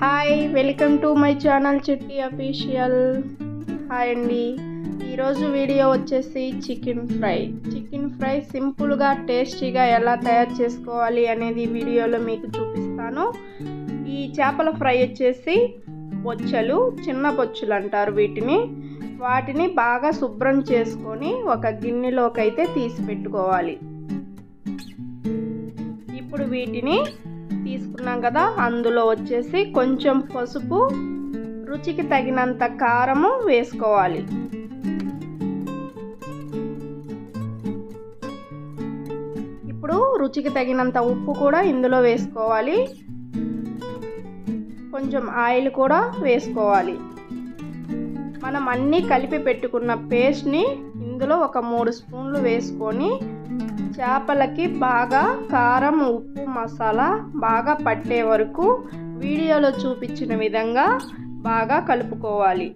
Hi welcome to my channel Chitti official. Hi అండి. ఈరోజు video వచ్చేసి చికెన్ ఫ్రై. చికెన్ ఫ్రై సింపుల్గా టేస్టీగా ఎలా తయారు చేసుకోవాలి అనేది వీడియోలో మీకు చూపిస్తాను. ఈ చేపల ఫ్రై వచ్చేసి బొచ్చలు చిన్న బొచ్చులు అంటారు వీటిని. వాటిని బాగా శుభ్రం చేసుకొని ఒక గిన్నెలోకి అయితే తీసి పెట్టుకోవాలి. ఇప్పుడు వీటిని తీసుకున్నాం కదా అందులో వచ్చేసి కొంచెం పసుపు రుచికి తగినంత కారము వేసుకోవాలి. ఇప్పుడు రుచికి తగినంత ఉప్పు కూడా ఇందులో వేసుకోవాలి. కొంచెం ఆయిల్ కూడా వేసుకోవాలి. మనం అన్నీ కలిపి పెట్టుకున్న పేస్ట్ని ఇందులో ఒక మూడు స్పూన్లు వేసుకొని చేపలకి బాగా కారం ఉప్పు మసాలా బాగా పట్టే వరకు వీడియోలో చూపించిన విధంగా బాగా కలుపుకోవాలి.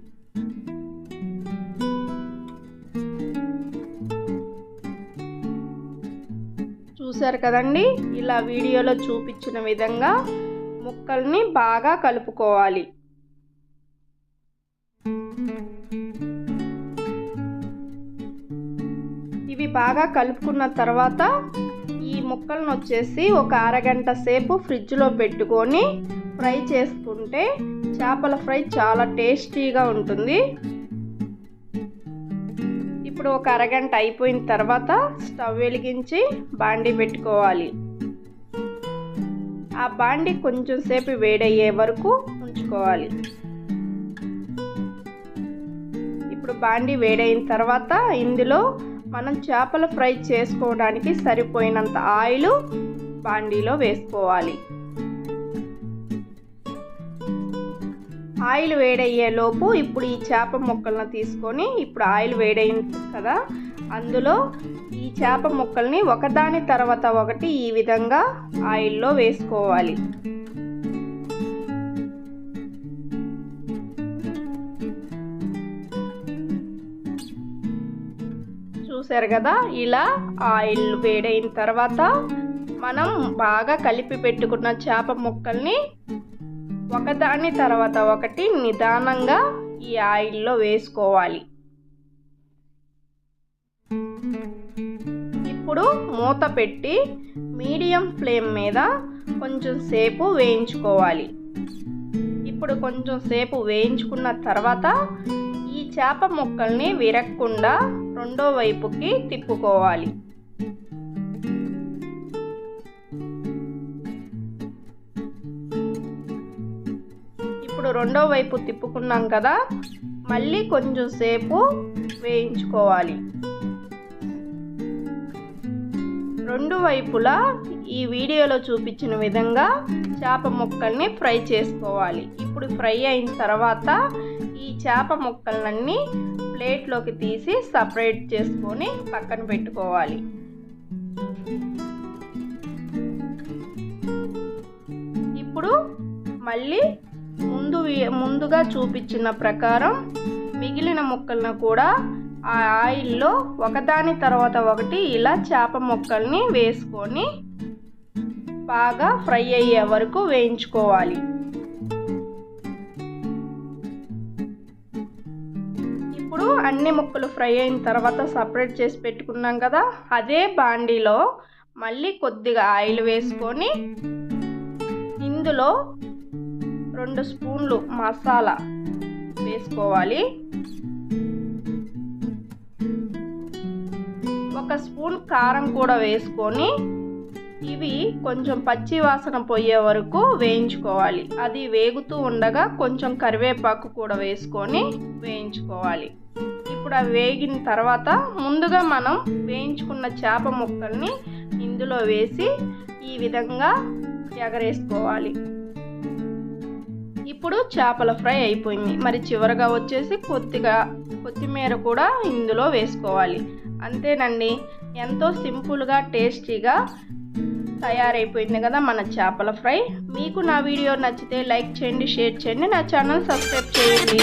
చూసారు కదండి? ఇలా వీడియోలో చూపించిన విధంగా ముక్కల్ని బాగా కలుపుకోవాలి. బాగా కలుపుకున్న తర్వాత ఈ ముక్కలను వచ్చేసి ఒక అరగంట సేపు ఫ్రిడ్జ్లో పెట్టుకొని ఫ్రై చేసుకుంటే చేపల ఫ్రై చాలా టేస్టీగా ఉంటుంది. ఇప్పుడు ఒక అరగంట అయిపోయిన తర్వాత స్టవ్ వెలిగించి బాండి పెట్టుకోవాలి. ఆ బాండి కొంచెం సేపు వేడయ్యే వరకు ఉంచుకోవాలి. ఇప్పుడు బాండి వేడైన తర్వాత ఇందులో మనం చేపల ఫ్రై చేసుకోవడానికి సరిపోయినంత ఆయిల్ బాండీలో వేసుకోవాలి. ఆయిల్ వేడయ్యేలోపు ఇప్పుడు ఈ చేప ముక్కలను తీసుకొని ఇప్పుడు ఆయిల్ వేడైంది కదా అందులో ఈ చేప ముక్కల్ని ఒకదాని తర్వాత ఒకటి ఈ విధంగా ఆయిల్లో వేసుకోవాలి. చూసారు కదా? ఇలా ఆయిల్ వేడైన తర్వాత మనం బాగా కలిపి పెట్టుకున్న చేప ముక్కల్ని ఒకదాని తర్వాత ఒకటి నిదానంగా ఈ ఆయిల్లో వేసుకోవాలి. ఇప్పుడు మూత పెట్టి మీడియం ఫ్లేమ్ మీద కొంచెం సేపు వేయించుకోవాలి. ఇప్పుడు కొంచెం సేపు వేయించుకున్న తర్వాత ఈ చేప ముక్కల్ని విరక్కుండా రెండో వైపుకి తిప్పుకోవాలి. ఇప్పుడు రెండో వైపు తిప్పుకున్నాం కదా మళ్ళీ కొంచెం సేపు వేయించుకోవాలి. రెండు వైపులా ఈ వీడియోలో చూపించిన విధంగా చేప ముక్కల్ని ఫ్రై చేసుకోవాలి. ఇప్పుడు ఫ్రై అయిన తర్వాత ఈ చేప ముక్కలన్నీ ప్లేట్లోకి తీసి సపరేట్ చేసుకొని పక్కన పెట్టుకోవాలి. ఇప్పుడు మళ్ళీ ముందు ముందుగా చూపించిన ప్రకారం మిగిలిన ముక్కలను కూడా ఆ ఆయిల్లో ఒకదాని తర్వాత ఒకటి ఇలా చేప ముక్కల్ని వేసుకొని బాగా ఫ్రై అయ్యే వరకు వేయించుకోవాలి. అన్ని ముక్కలు ఫ్రై అయిన తర్వాత సపరేట్ చేసి పెట్టుకున్నాం కదా అదే బాండీలో మళ్ళీ కొద్దిగా ఆయిల్ వేసుకొని ఇందులో రెండు స్పూన్లు మసాలా వేసుకోవాలి. ఒక స్పూన్ కారం కూడా వేసుకొని ఇవి కొంచెం పచ్చి వాసన పోయే వరకు వేయించుకోవాలి. అది వేగుతూ ఉండగా కొంచెం కరివేపాకు కూడా వేసుకొని వేయించుకోవాలి. ఇప్పుడు అవి వేగిన తర్వాత ముందుగా మనం వేయించుకున్న చేప ముక్కల్ని ఇందులో వేసి ఈ విధంగా ఎగరేసుకోవాలి. ఇప్పుడు చేపల ఫ్రై అయిపోయింది. మరి చివరగా వచ్చేసి కొద్దిగా కొత్తిమీర కూడా ఇందులో వేసుకోవాలి. అంతేనండి ఎంతో సింపుల్గా టేస్టీగా తయారైపోయింది కదా మన చేపల ఫ్రై. మీకు నా వీడియో నచ్చితే లైక్ చేయండి షేర్ చేయండి. నా ఛానల్ సబ్స్క్రైబ్ చేయండి.